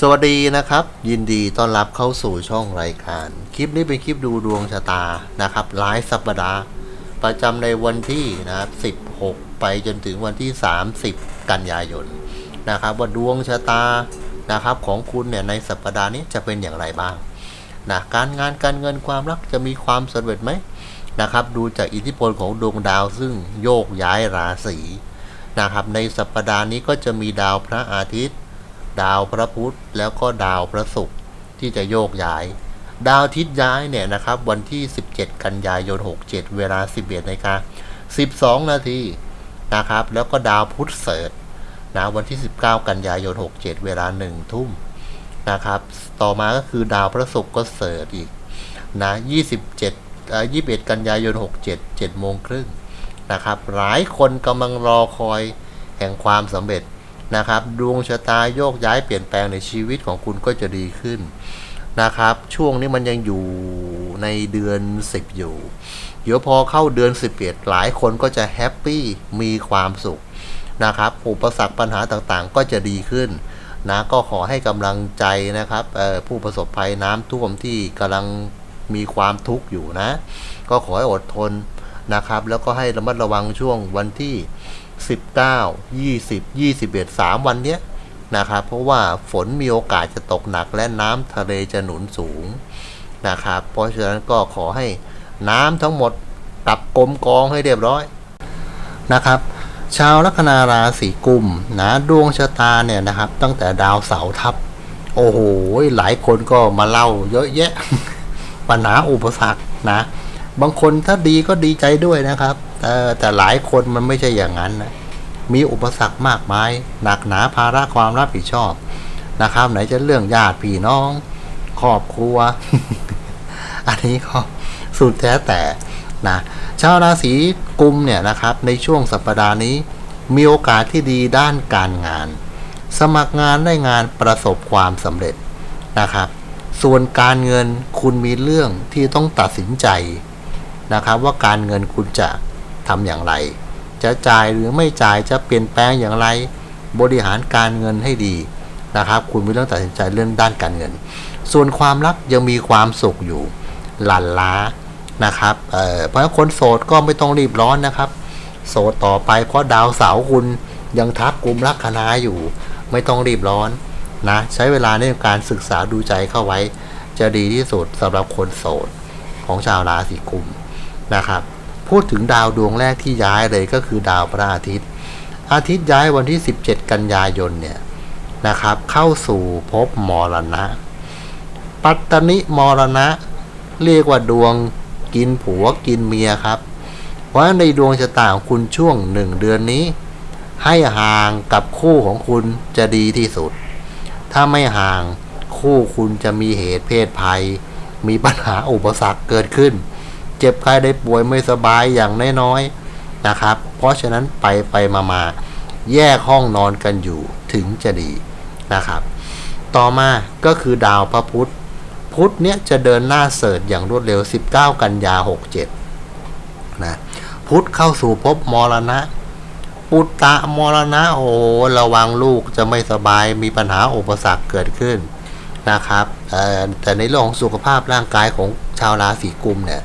สวัสดีนะครับ ยินดีต้อนรับเข้าสู่ช่องรายการ คลิปนี้เป็นคลิปดูดวงชะตานะครับรายสัปดาห์ ประจำในวันที่นะครับ16 ไปจนถึงวันที่ 30 กันยายนนะครับ ว่าดวงชะตานะครับของคุณเนี่ยในสัปดาห์นี้จะเป็นอย่างไรบ้างนะการงานการเงินความรักจะมีความสำเร็จไหมนะครับ ดูจากอิทธิพลของดวงดาวซึ่งโยกย้ายราศีนะครับ ในสัปดาห์นี้ก็จะมีดาวพระอาทิตย์ ดาวพระพุธแล้วก็ดาวพระศุกร์ที่จะโยกย้าย ดาวทิตย์ย้ายเนี่ยนะครับ วันที่ 17 กันยายน 67 เวลา 11นาฬิกา12 นาทีนะครับ แล้วก็ดาวพุธเสริฐนะวันที่ 19 กันยายน 67 เวลา 1 ทุ่มนะครับ ต่อมาก็คือดาวพระศุกร์ก็เสริฐอีกนะ27เอ่อ21 กันยายน 67 7โมงครึ่งนะครับ หลายคนกำลังรอคอยแห่งความสำเร็จ นะครับดวงชะตาโยกย้ายเปลี่ยนแปลงในชีวิตของคุณก็จะดีขึ้นนะครับ ช่วงนี้มันยังอยู่ในเดือน 10 อยู่ เดี๋ยวพอเข้าเดือน 11 หลายคนก็จะแฮปปี้มีความสุขนะครับอุปสรรคปัญหาต่างๆ ก็จะดีขึ้นนะก็ขอให้กำลังใจนะครับผู้ประสบภัยน้ำท่วมที่กำลังมีความทุกข์อยู่นะ ก็ขอให้อดทนนะครับ แล้วก็ให้ระมัดระวังช่วงวันที่ 19 20 21 3 วันเนี้ยนะครับ เพราะว่าฝนมีโอกาสจะตกหนักและน้ำทะเลจะหนุนสูงนะครับ เพราะฉะนั้นก็ขอให้น้ำทั้งหมดกลับกลมกองให้เรียบร้อยนะครับ ชาวลัคนาราศีกุมนะดวงชะตาเนี่ยนะครับ ตั้งแต่ดาวเสาทับ โอ้โหหลายคนก็มาเล่าเยอะแยะปัญหาอุปสรรคนะ บางคนถ้าดีก็ดีใจด้วยนะครับ แต่แต่หลายคนมันไม่ใช่อย่างนั้นนะมีอุปสรรคมากมาย หนักหนาภาระความรับผิดชอบนะครับ ไหนจะเรื่องญาติพี่น้องครอบครัว อันนี้ก็สุดแท้แต่นะชาวราศีกุมเนี่ยนะครับ ในช่วงสัปดาห์นี้ มีโอกาสที่ดีด้านการงาน สมัครงานได้งานประสบความสำเร็จนะครับ ส่วนการเงินคุณมีเรื่องที่ต้องตัดสินใจ นะครับว่าการเงินคุณจะทำอย่างไร จะจ่ายหรือไม่จ่ายจะเปลี่ยนแปลงอย่างไร บริหารการเงินให้ดีนะครับ คุณมีเรื่องตัดสินใจเรื่องด้านการเงิน ส่วนความรักยังมีความสุขอยู่หลั่นล้านะครับเเพราะคนโสดก็ไม่ต้องรีบร้อนนะครับ โสดต่อไปเพราะดาวเสาร์คุณยังทับกลุ่มลัคนาอยู่ ไม่ต้องรีบร้อนนะใช้เวลาในการศึกษาดูใจเข้าไว้ จะดีที่สุดสำหรับคนโสดของชาวราศีกุม นะครับ พูดถึงดาวดวงแรกที่ย้ายเลยก็คือดาวพระอาทิตย์ อาทิตย์ย้ายวันที่ 17 กันยายนเนี่ยนะครับ เข้าสู่ภพมรณะ ปัตตนิมรณะ เรียกว่าดวงกินผัวกินเมียครับเพราะในดวงชะตาของคุณช่วงหนึ่งเดือนนี้ ให้ห่างกับคู่ของคุณจะดีที่สุด ถ้าไม่ห่างคู่คุณจะมีเหตุเพศภัย มีปัญหาอุปสรรคเกิดขึ้น เจ็บใครได้ป่วยไม่สบายอย่างน้อยๆนะครับ เพราะฉะนั้นไปไปมามาแยกห้องนอนกันอยู่ถึงจะดีนะครับ ต่อมาก็คือดาวพระพุธพุธเนี้ยจะเดินหน้าเสริฐอย่างรวดเร็ว 19 กันยา 67 นะ พุธเข้าสู่ภพมรณะ ปุตตะมรณะโอ้ระวังลูกจะไม่สบายมีปัญหาอุปสรรคเกิดขึ้นนะครับแต่ในเรื่องของสุขภาพร่างกายของชาวราศีกุมเนี่ย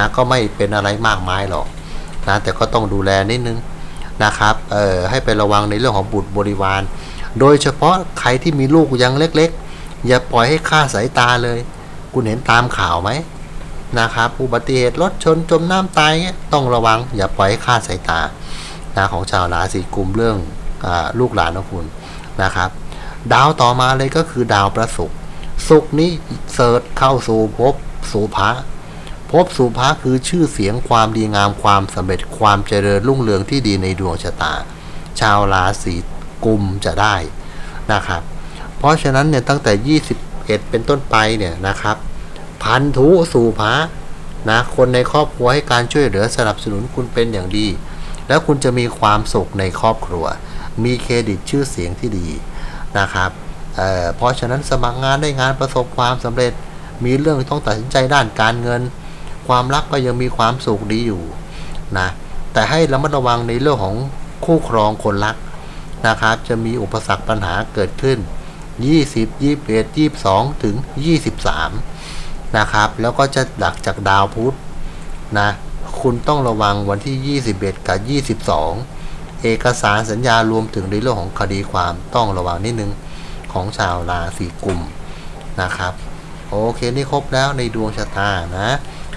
นะก็ไม่เป็นอะไรมากมายหรอกนะแต่ก็ต้องดูแลนิดนึงนะครับเอ่อให้ไประวังในเรื่องของบุตรบริวาร โดยเฉพาะใครที่มีลูกยังเล็กๆ อย่าปล่อยให้ค่าสายตาเลย คุณเห็นตามข่าวไหมนะครับอุบัติเหตุรถชนจมน้ำตายเงี้ยต้องระวังอย่าปล่อยให้ค่าสายตานะของชาวราศีกุมเรื่องอลูกหลานของคุณนะครับ ดาวต่อมาเลยก็คือดาวประศุกร์ศุกร์นี้เสิร์ชเข้าสู่ภพสุภะ ภพสุภะคือชื่อเสียงความดีงามความสำเร็จความเจริญรุ่งเรืองที่ดีในดวงชะตา ชาวราศีกุมจะได้นะครับ เพราะฉะนั้นเนี่ยตั้งแต่ 21 เป็นต้นไปเนี่ยนะครับ พันธุสู่พระนะคนในครอบครัวให้การช่วยเหลือสนับสนุนคุณเป็นอย่างดี แล้วคุณจะมีความสุขในครอบครัว มีเครดิตชื่อเสียงที่ดีนะครับเอ่อเพราะฉะนั้นสมัครงานได้งานประสบความสำเร็จมีเรื่องต้องตัดสินใจด้านการเงิน ความรักก็ยังมีความสุขดีอยู่นะแต่ให้ระมัดระวังในเรื่องของคู่ครองคนรักนะครับ จะมีอุปสรรคปัญหาเกิดขึ้น 20 21 22 ถึง 23 นะครับ แล้วก็จะดักจากดาวพุธนะคุณต้องระวังวันที่ 21 กับ 22 เอกสารสัญญารวมถึงในเรื่องของคดีความต้องระวังนิดนึงของชาวราศีกุมนะครับ โอเค นี่ครบแล้วในดวงชะตานะ